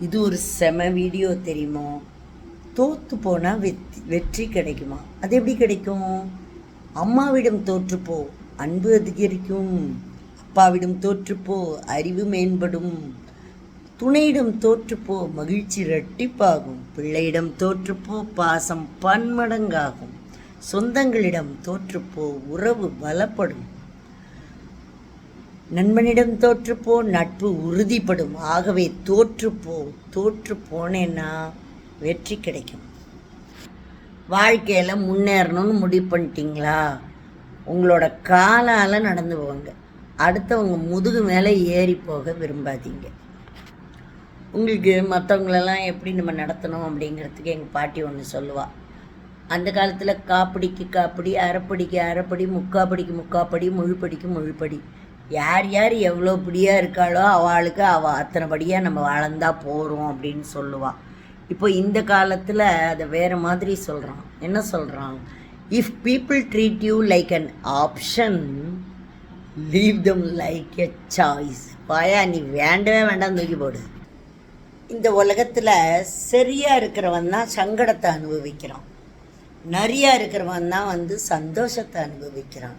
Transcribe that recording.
இது ஒரு செம வீடியோ தெரியுமோ? தோற்று போனால் வெற்றி வெற்றி கிடைக்குமா? அது எப்படி கிடைக்கும்? அம்மாவிடம் தோற்றுப்போ அன்பு அதிகரிக்கும். அப்பாவிடம் தோற்றுப்போ அறிவு மேம்படும். துணையிடம் தோற்றுப்போ மகிழ்ச்சி இரட்டிப்பாகும். பிள்ளையிடம் தோற்றுப்போ பாசம் பன்மடங்காகும். சொந்தங்களிடம் தோற்றுப்போ உறவு பலப்படும். நண்பனிடம் தோற்றுப்போ நட்பு உறுதிப்படும். ஆகவே தோற்றுப்போ தோற்று போனேன்னா வெற்றி கிடைக்கும். வாழ்க்கையில் முன்னேறணும்னு முடிவு பண்ணிட்டீங்களா? உங்களோட காலால் நடந்து போங்க. அடுத்தவங்க முதுகு மேலே ஏறி போக விரும்பாதீங்க. உங்களுக்கு மற்றவங்களெல்லாம் எப்படி நம்ம நடத்தணும் அப்படிங்கிறதுக்கு எங்கள் பாட்டி ஒன்று சொல்லுவாள் அந்த காலத்தில் காப்படிக்கு காப்படி அரைப்படிக்கு அரைப்படி முக்காப்படிக்கு முக்காப்படி முழுப்படிக்கு முழுப்படி. யார் யார் எவ்வளோ பிடியாக இருக்காளோ அவளுக்கு அவள் அத்தனை படியாக நம்ம வளர்ந்தா போகிறோம் அப்படின்னு சொல்லுவாள் இப்போ இந்த காலத்தில் அதை வேறு மாதிரி சொல்கிறான் என்ன சொல்கிறான் if people treat you like an option leave them like a choice பாயா நீ வேண்டவே வேண்டாம் தூக்கி போடு. இந்த உலகத்தில் சரியாக இருக்கிறவன் தான் சங்கடத்தை அனுபவிக்கிறான். நிறையா இருக்கிறவன் தான் வந்து சந்தோஷத்தை அனுபவிக்கிறான்.